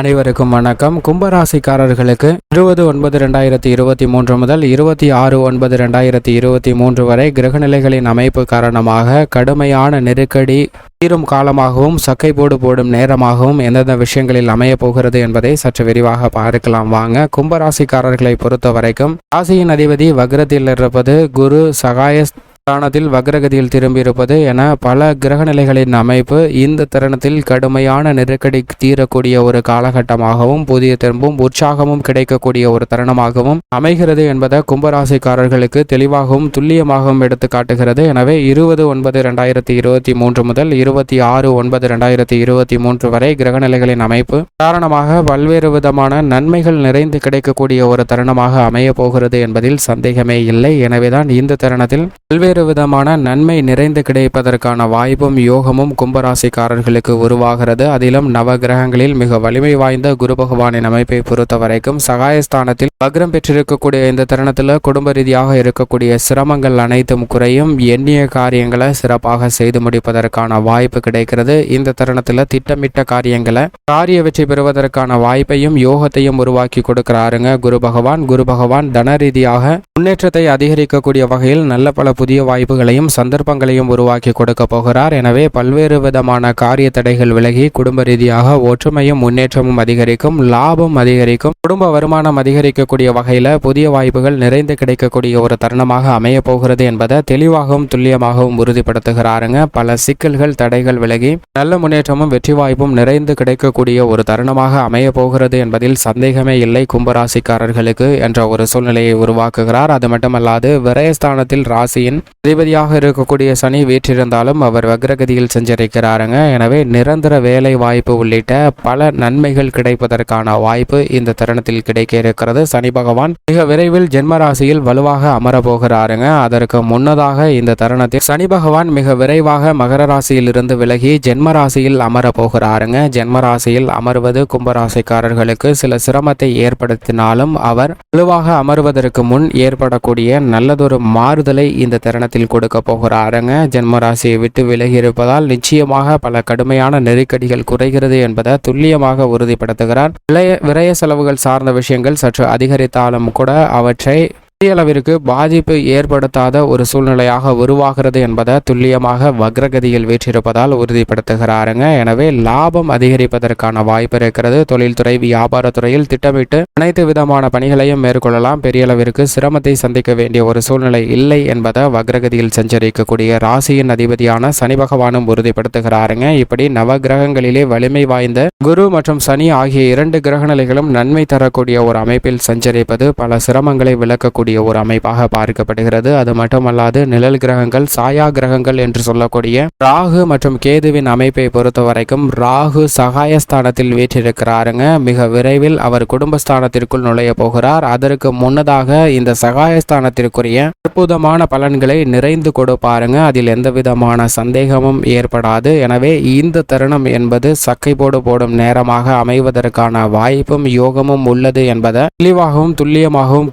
அனைவருக்கும் வணக்கம். கும்பராசிக்காரர்களுக்கு இருபது ஒன்பது ரெண்டாயிரத்தி இருபத்தி மூன்று முதல் இருபத்தி ஆறு ஒன்பது ரெண்டாயிரத்தி இருபத்தி மூன்று வரை கிரகநிலைகளின் அமைப்பு காரணமாக கடுமையான நெருக்கடி தீரும் காலமாகவும் சக்கை போடு போடும் நேரமாகவும் எந்தெந்த விஷயங்களில் அமைய போகிறது என்பதை சற்று விரிவாக பார்க்கலாம். வாங்க கும்பராசிக்காரர்களை பொறுத்த வரைக்கும் ராசியின் அதிபதி வக்ரத்தில் இருப்பது குரு சகாய ஸ்தானத்தில் வக்ரகதியில் திரும்பியிருப்பது என பல கிரகநிலைகளின் அமைப்பு இந்த தருணத்தில் கடுமையான நெருக்கடி தீரக்கூடிய ஒரு காலகட்டமாகவும் புதிய திரும்பும் உற்சாகமும் கிடைக்கக்கூடிய ஒரு தருணமாகவும் அமைகிறது என்பதை கும்பராசிக்காரர்களுக்கு தெளிவாகவும் துல்லியமாகவும் எடுத்து காட்டுகிறது எனவே இருபது ஒன்பது ரெண்டாயிரத்தி இருபத்தி மூன்று முதல் இருபத்தி ஆறு ஒன்பது ரெண்டாயிரத்தி இருபத்தி மூன்று வரை கிரகநிலைகளின் அமைப்பு காரணமாக பல்வேறு விதமான நன்மைகள் நிறைந்து கிடைக்கக்கூடிய ஒரு தருணமாக அமையப் போகிறது என்பதில் சந்தேகமே இல்லை. எனவேதான் இந்த தருணத்தில் பல்வேறு விதமான நன்மை நிறைந்து கிடைப்பதற்கான வாய்ப்பும் யோகமும் கும்பராசிக்காரர்களுக்கு உருவாகிறது. அதிலும் நவ கிரகங்களில் மிக வலிமை வாய்ந்த குரு பகவானின் அமைப்பை பொறுத்த வரைக்கும் சகாயஸ்தானத்தில் வக்ரம் பெற்றிருக்கக்கூடிய இந்த தருணத்தில் குடும்ப ரீதியாக இருக்கக்கூடிய சிரமங்கள் அனைத்தும் குறையும். எண்ணிய காரியங்களை சிறப்பாக செய்து முடிப்பதற்கான வாய்ப்பு கிடைக்கிறது. இந்த தருணத்தில் திட்டமிட்ட காரியங்களை காரிய வெற்றி பெறுவதற்கான வாய்ப்பையும் யோகத்தையும் உருவாக்கி கொடுக்கிறாருங்க குரு பகவான். குரு பகவான் தன ரீதியாக முன்னேற்றத்தை அதிகரிக்கக்கூடிய வகையில் நல்ல பல புதிய வாய்ப்புகளையும் சந்தர்ப்பங்களையும் உருவாக்கி கொடுக்க போகிறார். எனவே பல்வேறு விதமான காரிய தடைகள் விலகி குடும்ப ரீதியாக ஒற்றுமையும் முன்னேற்றமும் அதிகரிக்கும் லாபம் அதிகரிக்கும் குடும்ப வருமானம் அதிகரிக்கக்கூடிய வகையில் புதிய வாய்ப்புகள் நிறைந்து கிடைக்கக்கூடிய ஒரு தருணமாக அமைய போகிறது என்பதை தெளிவாகவும் துல்லியமாகவும் உறுதிப்படுத்துகிறாருங்க. பல சிக்கல்கள் தடைகள் விலகி நல்ல முன்னேற்றமும் வெற்றி வாய்ப்பும் நிறைந்து கிடைக்கக்கூடிய ஒரு தருணமாக அமைய போகிறது என்பதில் சந்தேகமே இல்லை. கும்பராசிக்காரர்களுக்கு என்ற ஒரு சூழ்நிலையை உருவாக்குகிறார். அது மட்டுமல்லாது விரயஸ்தானத்தில் ராசியின் அதிபதியாக இருக்கக்கூடிய சனி வீற்றிருந்தாலும் அவர் வக்ரகதியில் சென்றிருக்கிறாருங்க எனவே நிரந்தர வேலை வாய்ப்பு உள்ளிட்ட பல நன்மைகள் கிடைப்பதற்கான வாய்ப்பு இந்த தருணத்தில் கிடைக்க இருக்கிறது. சனி பகவான் மிக விரைவில் ஜென்மராசியில் வலுவாக அமரப்போகிறாருங்க. அதற்கு முன்னதாக இந்த தருணத்தில் சனி பகவான் மிக விரைவாக மகர ராசியில் இருந்து விலகி ஜென்மராசியில் அமரப்போகிறாருங்க. ஜென்மராசியில் போகிறாருங்க ஜென்ம ராசியில் அமர்வது கும்பராசிக்காரர்களுக்கு சில சிரமத்தை ஏற்படுத்தினாலும் அவர் வலுவாக அமர்வதற்கு முன் ஏற்படக்கூடிய நல்லதொரு மாறுதலை இந்த தருணத்தில் கொடுக்க போகிறாருங்க. ஜென்ம ஜென்மராசியை விட்டு விலகி இருப்பதால் நிச்சயமாக பல கடுமையான நெருக்கடிகள் குறைகிறது என்பதை துல்லியமாக உறுதிப்படுத்துகிறார். விளைய விரய செலவுகள் சார்ந்த விஷயங்கள் சற்று அதிகரித்தாலும் கூட அவற்றை பெரிய அளவிற்கு பாதிப்பு ஏற்படுத்தாத ஒரு சூழ்நிலையாக உருவாகிறது என்பதை துல்லியமாக வக்ரகதியில் வீற்றிருப்பதால் உறுதிப்படுத்துகிறாருங்க. எனவே லாபம் அதிகரிப்பதற்கான வாய்ப்பு இருக்கிறது. தொழில்துறை வியாபாரத்துறையில் திட்டமிட்டு அனைத்து விதமான பணிகளையும் மேற்கொள்ளலாம். பெரிய அளவிற்கு சிரமத்தை சந்திக்க வேண்டிய ஒரு சூழ்நிலை இல்லை என்பதை வக்ரகதியில் சஞ்சரிக்கக்கூடிய ராசியின் அதிபதியான சனி பகவானும் உறுதிப்படுத்துகிறாருங்க. இப்படி நவ கிரகங்களிலே வலிமை வாய்ந்த குரு மற்றும் சனி ஆகிய இரண்டு கிரகநிலைகளும் நன்மை தரக்கூடிய ஒரு அமைப்பில் சஞ்சரிப்பது பல சிரமங்களை விளக்கக்கூடிய ஒரு அமைப்பாக பார்க்கப்படுகிறது. அது மட்டுமல்லாது நிழல் கிரகங்கள் சாயா கிரகங்கள் என்று சொல்லக்கூடிய ராகு மற்றும் கேதுவின் அமைப்பை பொறுத்த வரைக்கும் ராகு சகாயஸ்தானத்தில் வீற்றிருக்கிறாருங்க. மிக விரைவில் அவர் குடும்பஸ்தானத்திற்குள் நுழைய போகிறார். அதற்கு முன்னதாக இந்த சகாயஸ்தானத்திற்குரிய அற்புதமான பலன்களை நிறைந்து கொடுப்பாருங்க. அதில் எந்த விதமான சந்தேகமும் ஏற்படாது. எனவே இந்த தருணம் என்பது சக்கை போடு போடும் நேரமாக அமைவதற்கான வாய்ப்பும் யோகமும் உள்ளது என்பதை தெளிவாகவும் துல்லியமாகவும்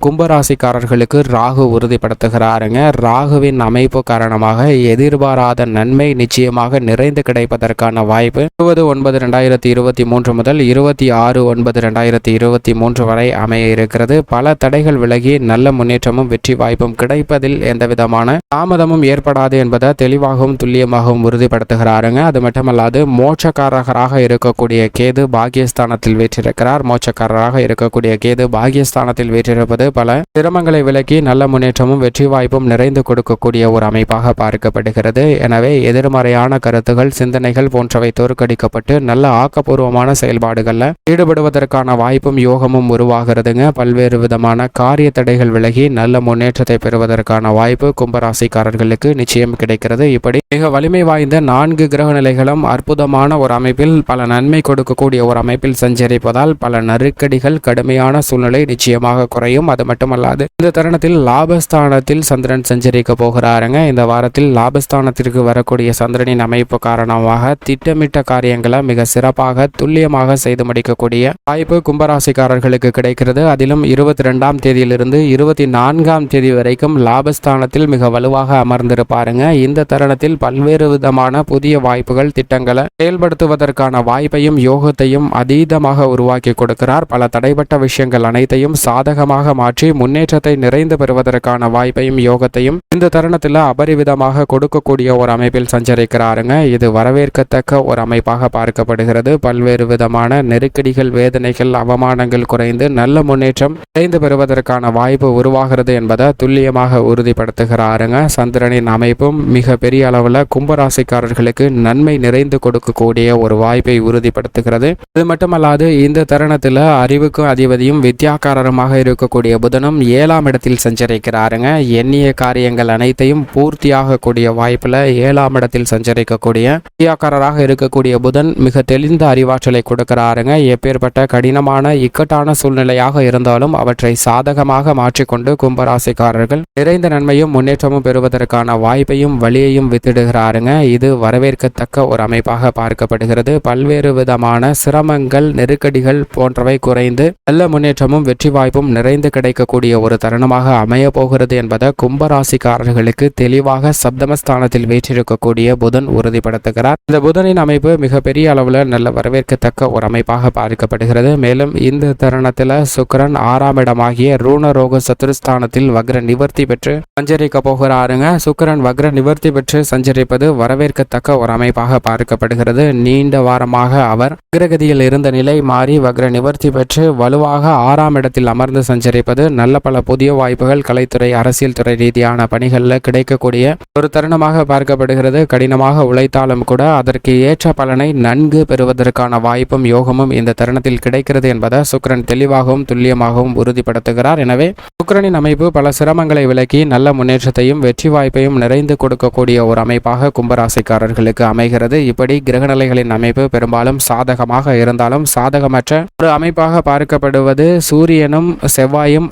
நேயர்களுக்கு ராகு உறுதிப்படுத்துகிறாருங்க. ராகுவின் அமைப்பு காரணமாக எதிர்பாராத நன்மை நிச்சயமாக நிறைந்து கிடைப்பதற்கான வாய்ப்பு. இருபது ஒன்பது ரெண்டாயிரத்தி இருபத்தி மூன்று முதல் இருபத்தி ஆறு ஒன்பது ரெண்டாயிரத்தி இருபத்தி மூன்று வரை அமைய இருக்கிறது. பல தடைகள் விலகி நல்ல முன்னேற்றமும் வெற்றி வாய்ப்பும் கிடைப்பதில் எந்த விதமான தாமதமும் ஏற்படாது என்பதை தெளிவாகவும் துல்லியமாகவும் உறுதிப்படுத்துகிறாருங்க. அது மட்டுமல்லாது மோட்சக்காரகராக இருக்கக்கூடிய கேது பாகியஸ்தானத்தில் வீற்றிருக்கிறார். மோட்சக்காரராக இருக்கக்கூடிய கேது பாகியஸ்தானத்தில் வீற்றிருப்பது பல சிரமங்களை விலக்கி நல்ல முன்னேற்றமும் வெற்றி வாய்ப்பும் நிறைந்து கொடுக்கக்கூடிய ஒரு அமைப்பாக பார்க்கப்படுகிறது. எனவே எதிர்மறையான கருத்துகள் சிந்தனைகள் போன்றவை தோற்கடிக்கப்பட்டு நல்ல ஆக்கப்பூர்வமான செயல்பாடுகளில் ஈடுபடுவதற்கான வாய்ப்பும் யோகமும் உருவாகிறதுங்க. பல்வேறு விதமான காரிய தடைகள் விலகி நல்ல முன்னேற்றத்தை பெறுவதற்கான வாய்ப்பு கும்பராசிக்காரர்களுக்கு நிச்சயம் கிடைக்கிறது. இப்படி மிக வலிமை வாய்ந்த நான்கு கிரக நிலைகளும் அற்புதமான ஒரு அமைப்பில் பல நன்மை கொடுக்கக்கூடிய ஒரு அமைப்பில் சஞ்சரிப்பதால் பல நெருக்கடிகள் கடுமையான சூழ்நிலை நிச்சயமாக குறையும். அது மட்டுமல்லாது இந்த இந்த தருணத்தில் லாபஸ்தானத்தில் சந்திரன் சஞ்சரிக்க போகிறாருங்க. இந்த வாரத்தில் லாபஸ்தானத்திற்கு வரக்கூடிய சந்திரனின் அமைப்பு காரணமாக திட்டமிட்ட காரியங்களை மிக சிறப்பாக துல்லியமாக செய்து முடிக்கக்கூடிய வாய்ப்பு கும்பராசிக்காரர்களுக்கு கிடைக்கிறது. அதிலும் இருபத்தி ரெண்டாம் தேதியிலிருந்து இருபத்தி நான்காம் தேதி வரைக்கும் லாபஸ்தானத்தில் மிக வலுவாக அமர்ந்திருப்பாருங்க. இந்த தருணத்தில் பல்வேறு விதமான புதிய வாய்ப்புகள் திட்டங்களை செயல்படுத்துவதற்கான வாய்ப்பையும் யோகத்தையும் அதீதமாக உருவாக்கி கொடுக்கிறார். பல தடைப்பட்ட விஷயங்கள் அனைத்தையும் சாதகமாக மாற்றி முன்னேற்றத்தை நிறைந்து பெறுவதற்கான வாய்ப்பையும் யோகத்தையும் இந்த தருணத்தில் அபரிவிதமாக கொடுக்கக்கூடிய ஒரு அமைப்பில் சஞ்சரிக்கிறாருங்க. இது வரவேற்கத்தக்க ஒரு அமைப்பாக பார்க்கப்படுகிறது. பல்வேறு விதமான நெருக்கடிகள் வேதனைகள் அவமானங்கள் குறைந்து நல்ல முன்னேற்றம் நிறைந்து பெறுவதற்கான வாய்ப்பு உருவாகிறது என்பதை துல்லியமாக உறுதிப்படுத்துகிறாருங்க. சந்திரனின் அமைப்பும் மிக பெரிய அளவில் கும்பராசிக்காரர்களுக்கு நன்மை நிறைந்து கொடுக்கக்கூடிய ஒரு வாய்ப்பை உறுதிப்படுத்துகிறது. இது மட்டுமல்லாது இந்த தருணத்தில் அறிவுக்கும் அதிபதியும் வித்யாக்காரருமாக இருக்கக்கூடிய புதனும் ஏழாம் இடத்தில் சஞ்சரிக்கிறாருங்க. எண்ணிய காரியங்கள் அனைத்தையும் பூர்த்தியாகக்கூடிய வாய்ப்பில் ஏழாம் இடத்தில் சஞ்சரிக்கக்கூடிய கிரியாக்காரராக இருக்கக்கூடிய புதன் மிக தெளிந்த அறிவாற்றலை கொடுக்கிறாருங்க. எப்பேற்பட்ட கடினமான இக்கட்டான சூழ்நிலையாக இருந்தாலும் அவற்றை சாதகமாக மாற்றிக்கொண்டு கும்பராசிக்காரர்கள் நிறைந்த நன்மையும் முன்னேற்றமும் பெறுவதற்கான வாய்ப்பையும் வழியையும் வித்திடுகிறாருங்க. இது வரவேற்கத்தக்க ஒரு அமைப்பாக பார்க்கப்படுகிறது. பல்வேறு விதமான சிரமங்கள் நெருக்கடிகள் போன்றவை குறைந்து நல்ல முன்னேற்றமும் வெற்றி வாய்ப்பும் நிறைந்து கிடைக்கக்கூடிய ஒரு தருணமாக அமைய போகிறது என்பதை கும்பராசிக்காரர்களுக்கு தெளிவாக சப்தமஸ்தானத்தில் வீற்றிருக்கக்கூடிய புதன் உறுதிப்படுத்துகிறார். இந்த புதனின் அமைப்பு மிகப்பெரிய அளவில் நல்ல வரவேற்கத்தக்க ஒரு அமைப்பாக பார்க்கப்படுகிறது மேலும் இந்த தருணத்தில் சுக்கிரன் ஆறாம் இடமாகிய ரூணரோக சத்துருஸ்தானத்தில் வக்ர நிவர்த்தி பெற்று சஞ்சரிக்க போகிறாருங்க. சுக்கிரன் வக்ர நிவர்த்தி பெற்று சஞ்சரிப்பது வரவேற்கத்தக்க ஒரு அமைப்பாக பார்க்கப்படுகிறது. நீண்ட வாரமாக அவர் அக்ரகதியில் இருந்த நிலை மாறி வக்ர நிவர்த்தி பெற்று வலுவாக ஆறாம் இடத்தில் அமர்ந்து சஞ்சரிப்பது நல்ல பல புது புதிய வாய்ப்புகள் கலைத்துறை அரசியல் துறை ரீதியான பணிகளில் கிடைக்கக்கூடிய ஒரு தருணமாக பார்க்கப்படுகிறது. கடினமாக உழைத்தாலும் கூட அதற்கு ஏற்ற பலனை நன்கு பெறுவதற்கான வாய்ப்பும் யோகமும் இந்த தருணத்தில் கிடைக்கிறது என்பதை சுக்கரன் தெளிவாகவும் துல்லியமாகவும் உறுதிப்படுத்துகிறார். எனவே சுக்கரனின் அமைப்பு பல சிரமங்களை விலக்கி நல்ல முன்னேற்றத்தையும் வெற்றி வாய்ப்பையும் நிறைந்து கொடுக்கக்கூடிய ஒரு அமைப்பாக கும்பராசிக்காரர்களுக்கு அமைகிறது. இப்படி கிரகநிலைகளின் அமைப்பு பெரும்பாலும் சாதகமாக இருந்தாலும் சாதகமற்ற ஒரு அமைப்பாக பார்க்கப்படுவது சூரியனும் செவ்வாயும்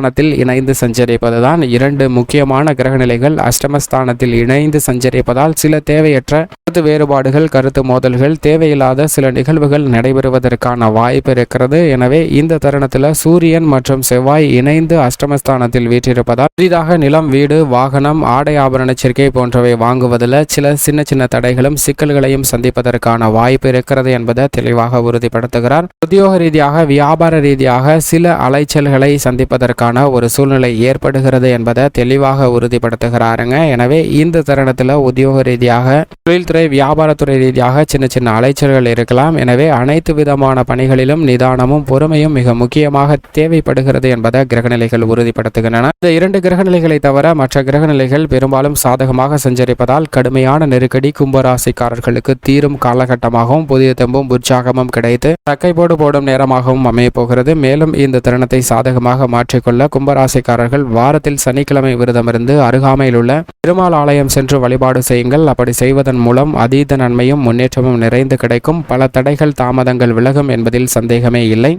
அஷ்டமஸ்தானத்தில் இணைந்து சஞ்சரிப்பதுதான் இரண்டு முக்கியமான கிரகநிலைகள். அஷ்டமஸ்தானத்தில் இணைந்து சஞ்சரிப்பதால் சில தேவையற்ற கருத்து வேறுபாடுகள் கருத்து மோதல்கள் தேவையில்லாத சில நிகழ்வுகள் நடைபெறுவதற்கான வாய்ப்பு இருக்கிறது. எனவே இந்த தருணத்தில் சூரியன் மற்றும் செவ்வாய் இணைந்து அஷ்டமஸ்தானத்தில் வீற்றிருப்பதால் புதிதாக நிலம் வீடு வாகனம் ஆடை ஆபரண சேர்க்கை போன்றவை வாங்குவதில் சில சின்ன சின்ன தடைகளும் சிக்கல்களையும் சந்திப்பதற்கான வாய்ப்பு இருக்கிறது என்பதை தெளிவாக உறுதிப்படுத்துகிறார். உத்தியோக ரீதியாக வியாபார ரீதியாக சில அலைச்சல்களை சந்திப்பதற்கான ஒரு சூழ்நிலை ஏற்படுகிறது என்பதை தெளிவாக உறுதிப்படுத்துகிறாருங்க. எனவே இந்த தருணத்தில் உத்தியோக ரீதியாக தொழில்துறை வியாபாரத்துறை ரீதியாக சின்ன சின்ன அலைச்சல்கள் இருக்கலாம். எனவே அனைத்து விதமான பணிகளிலும் நிதானமும் பொறுமையும் மிக முக்கியமாக தேவைப்படுகிறது என்பதை கிரகநிலைகள் உறுதிப்படுத்துகின்றன. இந்த இரண்டு கிரகநிலைகளை தவிர மற்ற கிரகநிலைகள் பெரும்பாலும் சாதகமாக சஞ்சரிப்பதால் கடுமையான நெருக்கடி கும்பராசிக்காரர்களுக்கு தீரும் காலகட்டமாகவும் புதிய தெம்பும் உற்சாகமும் கிடைத்து தக்கைப்போடு போடும் நேரமாகவும் அமையப்போகிறது மேலும் இந்த தருணத்தை சாதகமாக மாற்றிக்கொள்ள கும்பராசிக்காரர்கள் வாரத்தில் சனிக்கிழமை விரதமிருந்து அருகாமையில் உள்ள திருமால் ஆலயம் சென்று வழிபாடு செய்யுங்கள். அப்படி செய்வதன் மூலம் அதீத நன்மையும் முன்னேற்றமும் நிறைந்து கிடைக்கும். பல தடைகள் தாமதங்கள் விலகும் என்பதில் சந்தேகமே இல்லை.